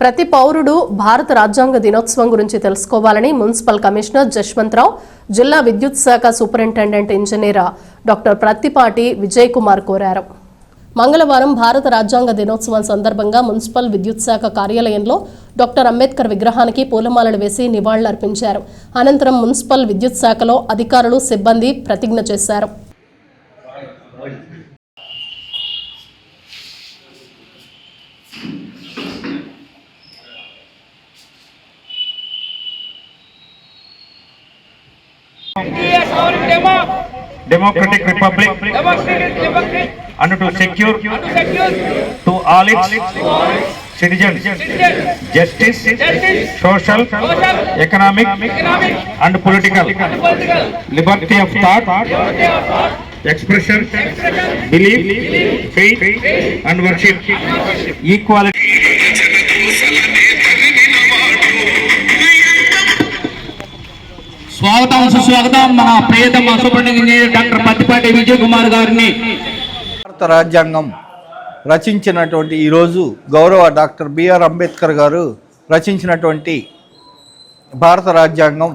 ప్రతి పౌరుడు భారత రాజ్యాంగ దినోత్సవం గురించి తెలుసుకోవాలని మున్సిపల్ కమిషనర్ జశ్వంతరావు జిల్లా విద్యుత్ శాఖ superintendent engineer doctor Prathipati Vijay Kumar కోరారు. మంగళవారం భారత రాజ్యాంగ దినోత్సవం సందర్భంగా మున్సిపల్ విద్యుత్ శాఖ కార్యాలయంలో డాక్టర్ అంబేద్కర్ విగ్రహానికి పూలమాలలు వేసి నివాళులర్పించారు. అనంతరం మున్సిపల్ విద్యుత్ శాఖలో అధికారులు సిబ్బంది ప్రతిజ్ఞ చేశారు. Democratic republic and to secure to to all its citizens justice, justice, social, economic and political liberty of thought, liberty expression, expression, belief, faith and worship, equality. స్వాగతం సుస్వాగతం. మన ప్రియతమ superintendent engineer doctor Pattipati Vijay Kumar గారిని. భారత రాజ్యాంగం రచించినటువంటి ఈరోజు గౌరవ doctor BR Ambedkar గారు రచించినటువంటి భారత రాజ్యాంగం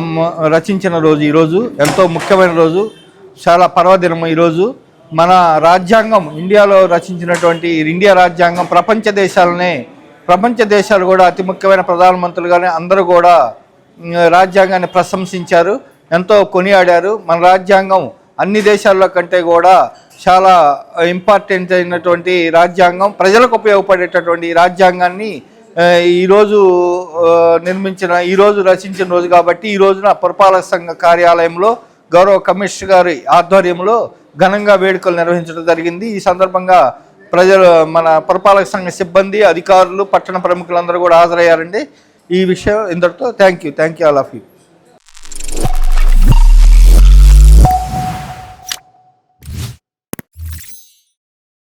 అమ్మ రచించిన రోజు ఈరోజు ఎంతో ముఖ్యమైన రోజు చాలా పర్వదినం ఈరోజు మన రాజ్యాంగం ఇండియాలో రచించినటువంటి ఇండియా రాజ్యాంగం ప్రపంచ దేశాలనే ప్రపంచ దేశాలు కూడా అతి ముఖ్యమైన ప్రధానమంత్రులుగానే అందరూ కూడా రాజ్యాంగాన్ని ప్రశంసించారు ఎంతో కొనియాడారు. మన రాజ్యాంగం అన్ని దేశాల్లో కంటే కూడా చాలా ఇంపార్టెంట్ అయినటువంటి రాజ్యాంగం ప్రజలకు ఉపయోగపడేటటువంటి రాజ్యాంగాన్ని ఈరోజు నిర్మించిన ఈరోజు రచించిన రోజు కాబట్టి ఈ రోజున పురపాలక సంఘ కార్యాలయంలో గౌరవ కమిషనర్ గారి ఆధ్వర్యంలో ఘనంగా వేడుకలు నిర్వహించడం జరిగింది. ఈ సందర్భంగా ప్రజలు మన పురపాలక సంఘ సిబ్బంది అధికారులు పట్టణ ప్రముఖులందరూ కూడా హాజరయ్యారండి. ఈ విషయం ఇంతటితో thank you thank you all of you